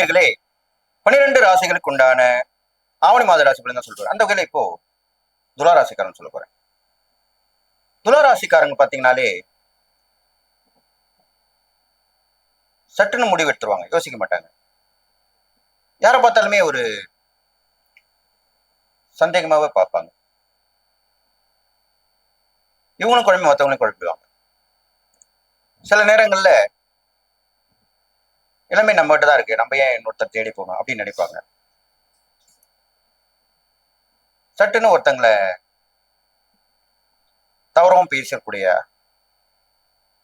நேயர்களே பன்னிரெண்டு ராசிகளுக்கு உண்டான ஆவணி மாத ராசி பலன் தான் சொல்றேன் அந்த வகையில இப்போ துலா ராசிக்காரன் சொல்ல போறேன். துலா ராசிக்காரங்க பாத்தீங்கன்னாலே சட்டுன்னு முடிவு எடுத்துருவாங்க யோசிக்க மாட்டாங்க. யாரை பார்த்தாலுமே ஒரு சந்தேகமாவே பார்ப்பாங்க. இவங்களும் குழம்பு மற்றவங்களையும் குழப்பிடுவாங்க. சில நேரங்களில் எல்லாமே நம்மகிட்ட தான் இருக்கு. நம்ம ஏன் இன்னொருத்தர் தேடி போகணும் அப்படின்னு நினைப்பாங்க. சட்டுன்னு ஒருத்தங்களை தவறவும் பேசக்கூடிய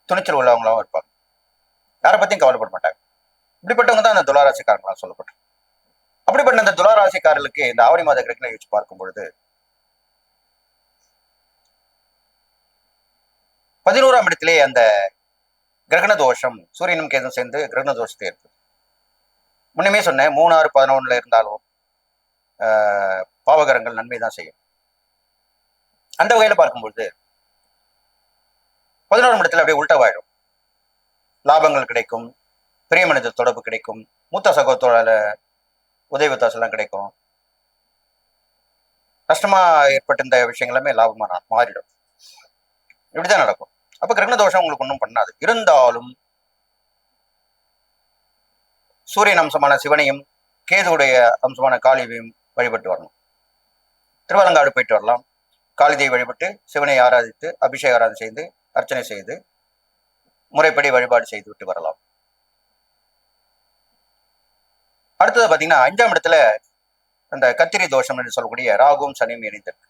துணிச்சல் உள்ளவங்களாவும் இருப்பாங்க. யாரை பத்தியும் கவலைப்பட மாட்டாங்க. இப்படிப்பட்டவங்க தான் அந்த துளாராசிக்காரங்களாம் சொல்லப்பட்டு அப்படிப்பட்ட அந்த துளாராசிக்காரர்களுக்கு இந்த ஆவணி மாத கிரகங்களை வச்சு பார்க்கும் பொழுது பதினோராம் இடத்திலே அந்த கிரகண தோஷம் சூரியனும் கேதும் சேர்ந்து கிரகண தோஷத்தை ஏற்படுது முன்னமே சொன்னேன் மூணாறு பதினொன்றில் பதினொன்னுல இருந்தாலும் ஆஹ், பாவகரங்கள் நன்மை தான் செய்யும். அந்த வகையில் பார்க்கும்பொழுது பதினோரு இடத்துல அப்படியே உள்டவாயிடும் லாபங்கள் கிடைக்கும் பெரிய மனித தொடர்பு கிடைக்கும் மூத்த சகோதரோட உதவி வித்தாசெல்லாம் எல்லாம் கிடைக்கும். நஷ்டமா ஏற்பட்ட இந்த விஷயங்கள் எல்லாமே லாபமா மாறிடும். இப்படிதான் நடக்கும். அப்ப கிரகண தோஷம் உங்களுக்கு ஒன்றும் பண்ணாது. இருந்தாலும் சூரியன் அம்சமான சிவனையும் கேதுவுடைய அம்சமான காளியையும் வழிபட்டு வரணும். திருவலங்காடு போயிட்டு வரலாம். காளிதையை வழிபட்டு சிவனை ஆராதித்து அபிஷேக ஆராதனை செய்து அர்ச்சனை செய்து முறைப்படி வழிபாடு செய்து விட்டு வரலாம். அடுத்தது பாத்தீங்கன்னா அஞ்சாம் இடத்துல அந்த கத்திரி தோஷம் என்று சொல்லக்கூடிய ராகுவும் சனியும் இணைந்திருக்கு.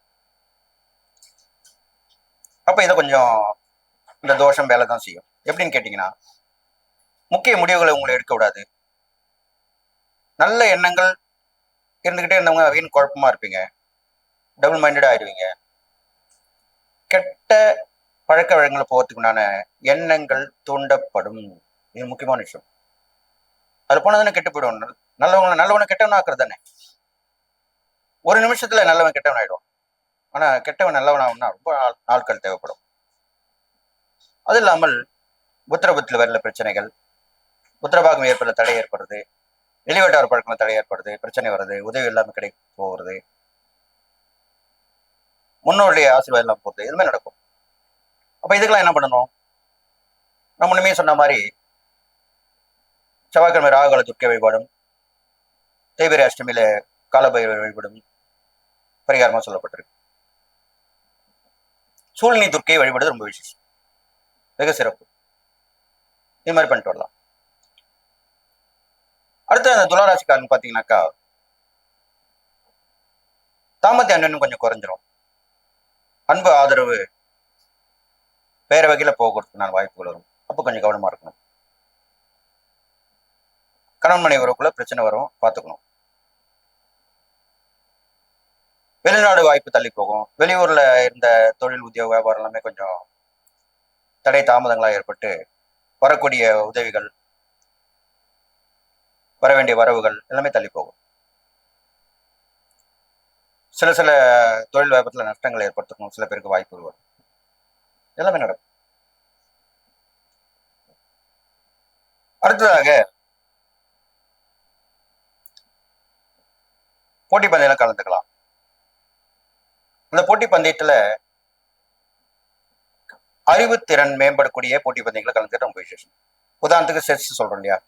அப்ப இதை கொஞ்சம் இந்த தோஷம் வேலை தான் செய்யும். எப்படின்னு கேட்டீங்கன்னா முக்கிய முடிவுகளை உங்களை எடுக்க விடாது. நல்ல எண்ணங்கள் இருந்துகிட்டே இருந்தவங்க வீண் குழப்பமா இருப்பீங்க. டபுள் மைண்டட் ஆயிடுவீங்க கெட்ட பழக்க வழக்கங்களை போகிறதுக்கு உண்டான எண்ணங்கள் தூண்டப்படும். இது முக்கியமான விஷயம். அது போனதுன்னு கெட்டு போயிடும். நல்லவங்களை நல்லவனை கெட்டவன் ஆக்குறது தானே. ஒரு நிமிஷத்துல நல்லவன் கெட்டவன் ஆயிடும் ஆனா கெட்டவன் நல்லவன் ரொம்ப நாள்- நாட்கள் தேவைப்படும். அது இல்லாமல் உத்தரபத்தில் வரல பிரச்சனைகள். புத்திரபாகம் ஏற்பட தடை ஏற்படுறது வெளிவட்டார பழக்கம் தடை ஏற்படுது. பிரச்சனை வருது. உதவி இல்லாமல் கிடை போகிறது. முன்னோருடைய ஆசீர்வாதம் இல்லாமல் போகிறது எதுவுமே நடக்கும். அப்போ இதுக்கெல்லாம் என்ன பண்ணணும்? நான் முன்னமே சொன்ன மாதிரி செவ்வாய்க்கிழமை ராகுகால துர்க்கை வழிபாடும் தேய்பிரை அஷ்டமியில காலபைரவர் வழிபடும் பரிகாரமாக சொல்லப்பட்டிருக்கு. சூழ்நிலை துர்க்கையை வழிபடுறது ரொம்ப விசேஷம். வெகு சிறப்பு. இது மாதிரி பண்ணிட்டு வரலாம். அடுத்து அந்த துளாராசிக்காரன் பார்த்தீங்கன்னாக்கா தாமத்தை அண்ணன் கொஞ்சம் குறைஞ்சிரும். அன்பு ஆதரவு வேற வகையில் போகிறதுக்கு வாய்ப்புகள் வரும். அப்போ கொஞ்சம் கவனமா இருக்கணும். கணவன் மனைவி உறவுக்குள்ள பிரச்சனை வரும் பார்த்துக்கணும் வெளிநாடு வாய்ப்பு தள்ளி போகும். வெளியூர்ல இருந்த தொழில் உத்தியோக வியாபாரம் எல்லாமே கொஞ்சம் தடை தாமதங்களாக ஏற்பட்டு வரக்கூடிய உதவிகள் வர வேண்டிய வரவுகள் எல்லாமே தள்ளி போகும். சில சில தொழில் வாய்ப்பத்தில் நஷ்டங்கள் ஏற்படுத்தணும் சில பேருக்கு வாய்ப்பு வரும் எல்லாமே நடக்கும். அடுத்ததாக போட்டி பந்தயம் கலந்துக்கலாம். இந்த போட்டி பந்தயத்துல அறிவுத்திறன் மேம்படக்கூடிய போட்டி பந்தயங்களை கலந்துக்கிட்ட ரொம்ப விசேஷம். உதாரணத்துக்கு செஸ் சொல்கிறோம் இல்லையா?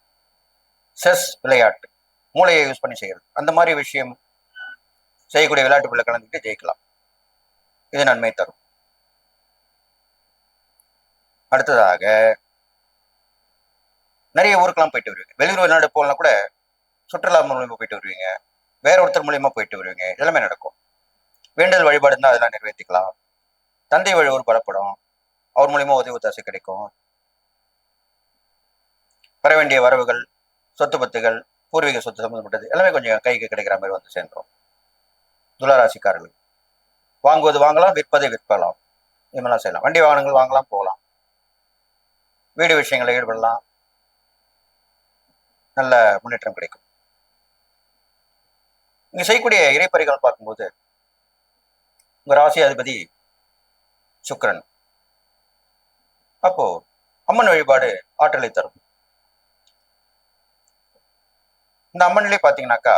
செஸ் விளையாட்டு மூளையை யூஸ் பண்ணி செய்யறது. அந்த மாதிரி விஷயம் செய்யக்கூடிய விளையாட்டுக்குள்ள கலந்துக்கிட்டு ஜெயிக்கலாம். இது நன்மை தரும். அடுத்ததாக நிறைய ஊருக்கெல்லாம் போயிட்டு வருவீங்க. வெளியூர் வெளிநாடு போகலாம் கூட சுற்றுலா மூலியமா போயிட்டு வருவீங்க. வேற ஒருத்தர் மூலியமா போயிட்டு வருவீங்க. எல்லாமே நடக்கும். வேண்டல் வழிபாடு தான் அதெல்லாம் நிறைவேற்றிக்கலாம் தந்தை வழி ஒரு பலப்படும். அவர் மூலியமா உதவி ஒத்தாசை கிடைக்கும். வர வேண்டிய வரவுகள் சொத்து பத்துகள் பூர்வீக சொத்து சம்பந்தப்பட்டது எல்லாமே கொஞ்சம் கைக்கு கிடைக்கிற மாதிரி வந்து சேர்ந்துடும் துளராசிக்காரர்கள் வாங்குவது வாங்கலாம் விற்பதை விற்பலாம். இது மாதிரிலாம் செய்யலாம். வண்டி வாகனங்கள் வாங்கலாம் போகலாம். வீடு விஷயங்களை ஈடுபடலாம். நல்ல முன்னேற்றம் கிடைக்கும். இங்க செய்யக்கூடிய இறைப்பறிகள் பார்க்கும்போது உங்க ராசி அதிபதி சுக்கரன். அப்போ அம்மன் வழிபாடு ஆற்றலை தரும். இந்த அம்மன்லயே பாத்தீங்கன்னாக்கா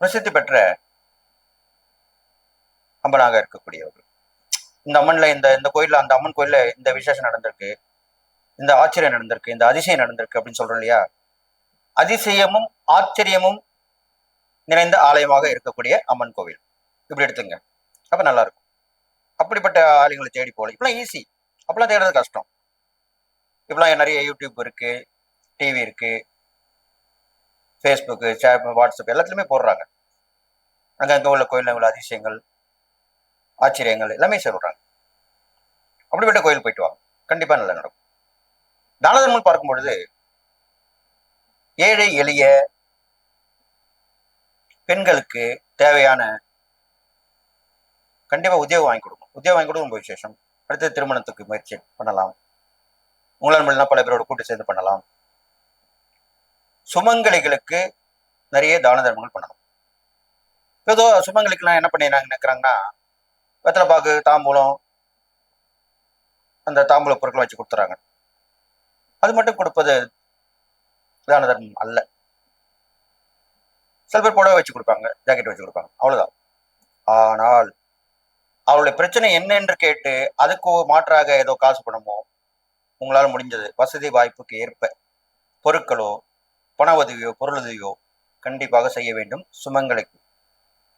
பிரசித்தி பெற்ற அம்மனாக இருக்கக்கூடியவர்கள். இந்த அம்மன்ல இந்த இந்த கோயில்ல அந்த அம்மன் கோயில்ல இந்த விசேஷம் நடந்திருக்கு இந்த ஆச்சரியம் நடந்திருக்கு இந்த அதிசயம் நடந்திருக்கு அப்படின்னு சொல்றோம் இல்லையா? அதிசயமும் ஆச்சரியமும் நிறைந்த ஆலயமாக இருக்கக்கூடிய அம்மன் கோவில். இப்படி எடுத்துங்க. அப்ப நல்லா இருக்கும். அப்படிப்பட்ட ஆளுங்களை தேடி போகல. இப்பெல்லாம் ஈஸி அப்பெல்லாம் தேடுறது கஷ்டம். இப்பெல்லாம் நிறைய யூடியூப் இருக்கு டிவி இருக்கு ஃபேஸ்புக்கு வாட்ஸ்அப் எல்லாத்துலேயுமே போடுறாங்க. அங்கங்கே உள்ள கோயில் உள்ள அதிசயங்கள் ஆச்சரியங்கள் எல்லாமே சொல்றாங்க. அப்படிப்பட்ட கோயில் போயிட்டு வாங்க. கண்டிப்பா நல்லா நடக்கும். தானதர்மம் பார்க்கும் பொழுது ஏழை எளிய பெண்களுக்கு தேவையான கண்டிப்பாக உத்தியோகம் வாங்கி கொடுக்கும் உத்தியோகம் வாங்கி கொடுக்கும் ரொம்ப விசேஷம். அடுத்து திருமணத்துக்கு முயற்சி பண்ணலாம். உங்களால் முடியலாம் பல பேரோட கூட்டு சேர்ந்து பண்ணலாம். சுமங்கலிகளுக்கு நிறைய தான தர்மங்கள் பண்ணணும். ஏதோ சுமங்கலிக்கெல்லாம் என்ன பண்ணிடுறாங்க நினைக்கிறாங்கன்னா வெத்தலை பாக்கு தாம்பூலம் அந்த தாம்பூல பொருட்களை வச்சு கொடுத்துறாங்க அது மட்டும் கொடுப்பது தான தர்மம் அல்ல. சில பேர் புடவை வச்சு கொடுப்பாங்க ஜாக்கெட் வச்சு கொடுப்பாங்க அவ்வளோதான் ஆனால் அவளுடைய பிரச்சனை என்ன என்று கேட்டு அதுக்கு மாற்றாக ஏதோ காசு பணமோ உங்களால் முடிஞ்சது வசதி வாய்ப்புக்கு ஏற்ப பொருட்களோ பண உதவியோ பொருளுதவியோ கண்டிப்பாக செய்ய வேண்டும். சுமங்களுக்கு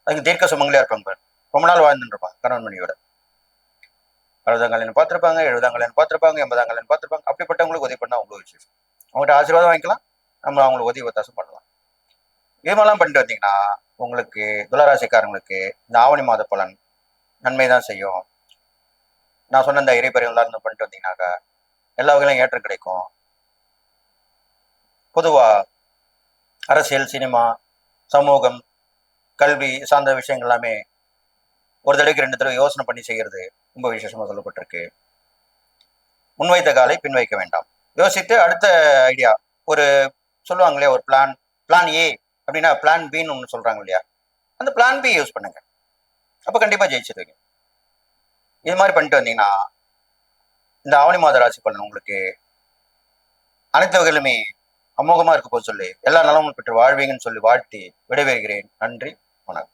அதுக்கு தீர்க்க சுமங்களே இருப்பாங்க ரொம்ப நாள் வாழ்ந்துருப்பாங்க கணவன்மணியோட கணவன் மணியோட அறுபதாம் கல்யாணம் பார்த்துருப்பாங்க எழுபதாம் கல்யாணம் பார்த்துருப்பாங்க எண்பதாம் கல்யாணம் பார்த்துருப்பாங்க. அப்படிப்பட்டவங்களுக்கு உதவி பண்ணா அவங்களுக்கு விசேஷம் அவங்ககிட்ட ஆசீர்வாதம் வாங்கிக்கலாம். நம்ம அவங்களுக்கு உதவி ஒத்தாசம் பண்ணலாம். இது மாதிரிலாம் பண்ணிட்டு வந்தீங்கன்னா உங்களுக்கு துளராசிக்காரங்களுக்கு இந்த ஆவணி மாத பலன் நன்மை தான் செய்யும். நான் சொன்ன இந்த இறைப்பறிவுலாம் இருந்து பண்ணிட்டு வந்தீங்கன்னாக்கா எல்லா வகையிலும் ஏற்றம் கிடைக்கும். பொதுவா அரசியல் சினிமா சமூகம் கல்வி சார்ந்த விஷயங்கள் எல்லாமே ஒரு தடவைக்கு ரெண்டு தடவை யோசனை பண்ணி செய்கிறது ரொம்ப விசேஷமாக சொல்லப்பட்டிருக்கு. முன்வைத்த காலை பின் வைக்க வேண்டாம். யோசித்து அடுத்த ஐடியா ஒரு சொல்லுவாங்க இல்லையா ஒரு பிளான் பிளான் ஏ அப்படின்னா பிளான் பின்னு ஒன்று சொல்கிறாங்க இல்லையா? அந்த பிளான் பி யூஸ் பண்ணுங்கள் அப்போ கண்டிப்பா ஜெயிச்சிருவீங்க. இது மாதிரி பண்ணிட்டு வந்தீங்கன்னா இந்த ஆவணி மாத ராசி பலன் உங்களுக்கு அனைத்து வகையிலுமே அமோகமா இருக்க போது சொல்லி எல்லா நலமும் பெற்று வாழ்வீங்கன்னு சொல்லி வாழ்த்தி விடைபெறுகிறேன். நன்றி வணக்கம்.